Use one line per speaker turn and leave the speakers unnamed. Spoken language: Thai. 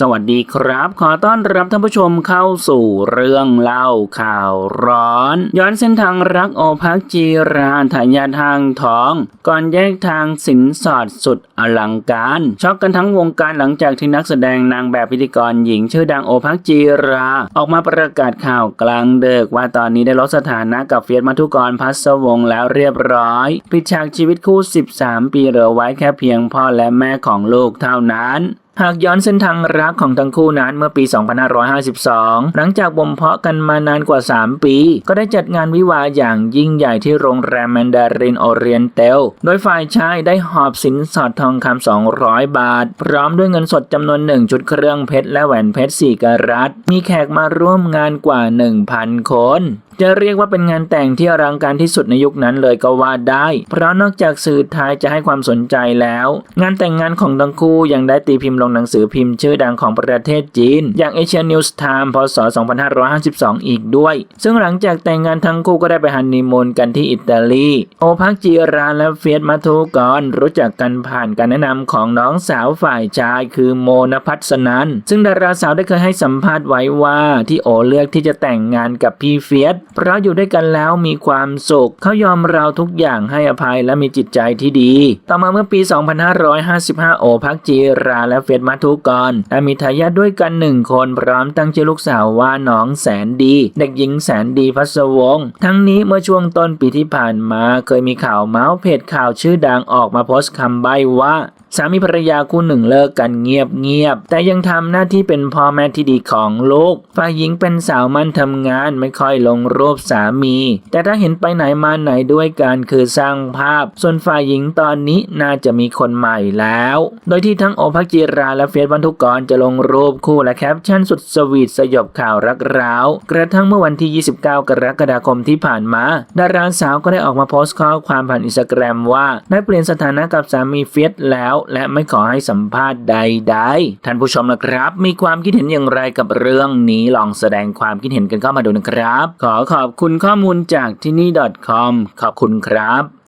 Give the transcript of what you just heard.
สวัสดีครับ ขอต้อนรับท่านผู้ชมเข้าสู่เรื่องเล่าข่าวร้อน ย้อนเส้นทางรักโอภักจีราทายาทางท้อง ก่อนแยกทางสินสอดสุดอลังการ ช็อกกันทั้งวงการหลังจากที่นักแสดงนางแบบพิธีกรหญิงชื่อดังโอภักจีรา ออกมาประกาศข่าวกลางเดึกว่าตอนนี้ได้ลดสถานะกับเฟียสมัทุกรพัสวงศ์แล้วเรียบร้อยปิดฉากชีวิตคู่ 13 ปีเหลือไว้แค่เพียงพ่อและแม่ของลูกเท่านั้น หากย้อนเส้นทางรักของทั้งคู่นั้นเมื่อปี 2552 หลังจากบ่มเพาะกันมานานกว่า 3 ปี ก็ได้จัดงานวิวาห์อย่างยิ่งใหญ่ที่โรงแรมแมนดารินโอเรียนเตล โดยฝ่ายชายได้หอบสินสอดทองคำ 200 บาท พร้อมด้วยเงินสดจำนวนหนึ่งชุดเครื่องเพชรและแหวนเพชร 4กะรัต มีแขกมาร่วมงานกว่า 1,000 คน จะเรียกว่าเป็นงานแต่งที่อลังการที่สุดในยุคนั้นเลยก็ว่าได้ เพราะนอกจากสื่อไทยจะให้ความสนใจแล้ว งานแต่งงานของทั้งคู่ยังได้ตีพิมพ์ลงหนังสือพิมพ์ชื่อดังของประเทศจีน อย่าง Asia News Time พศ 2552 อีกด้วย ซึ่งหลังจากแต่งงานทั้งคู่ก็ได้ไปฮันนีมูนกันที่อิตาลี โอภักจีราและเฟียสมัทุกรรู้จักกันผ่านการแนะนำของน้องสาวฝ่ายชายคือโมนพัสนันซึ่งดาราสาวได้เคยให้สัมภาษณ์ไว้ว่าที่โอเลือกที่จะแต่งงานกับพี่เฟียสเพราะอยู่ด้วยกันแล้วมีความสุขเขายอมเราทุกอย่างให้อภัยและมีจิตใจที่ดี ต่อมาเมื่อปี 2555 โอพักจีราและเฟียสมัทุกรและมีทายาทด้วยกันหนึ่งคนพร้อมตั้งชื่อลูกสาวว่าน้องแสนดี เด็กหญิงแสนดีพัสวงศ์ทั้งนี้เมื่อช่วงต้นปีที่ผ่านมาเคยมีข่าวเมาส์เพจข่าวชื่อดังออกมาโพสต์คำใบ้ว่า สามีภรรยาคู่หนึ่งเลิกกันเงียบๆแต่ยังทำหน้าที่เป็นพ่อแม่ที่ดีของลูก ฝ่ายหญิงเป็นสาวมั่นทำงานไม่ค่อยลงรูปสามี แต่ถ้าเห็นไปไหนมาไหนด้วยกันคือสร้างภาพ ส่วนฝ่ายหญิงตอนนี้น่าจะมีคนใหม่แล้ว โดยที่ทั้งโอภัจิราและเฟียสวันทุกกรจะลงรูปคู่และแคปชั่นสุดสวีทสยบข่าวรักร้าวกระทั่งเมื่อวันที่ 29 กรกฎาคมที่ผ่านมา ดาราสาวก็ได้ออกมาโพสต์ข้อความผ่านอินสตาแกรมว่าได้เปลี่ยนสถานะกับสามีเฟียสแล้วและไม่ขอให้สัมภาษณ์ใด ๆ ท่านผู้ชมนะครับ มีความคิดเห็นอย่างไรกับเรื่องนี้ลองแสดงความคิดเห็นกันเข้ามาดูนะครับ ขอขอบคุณข้อมูลจากที่นี่ .com ขอบคุณครับ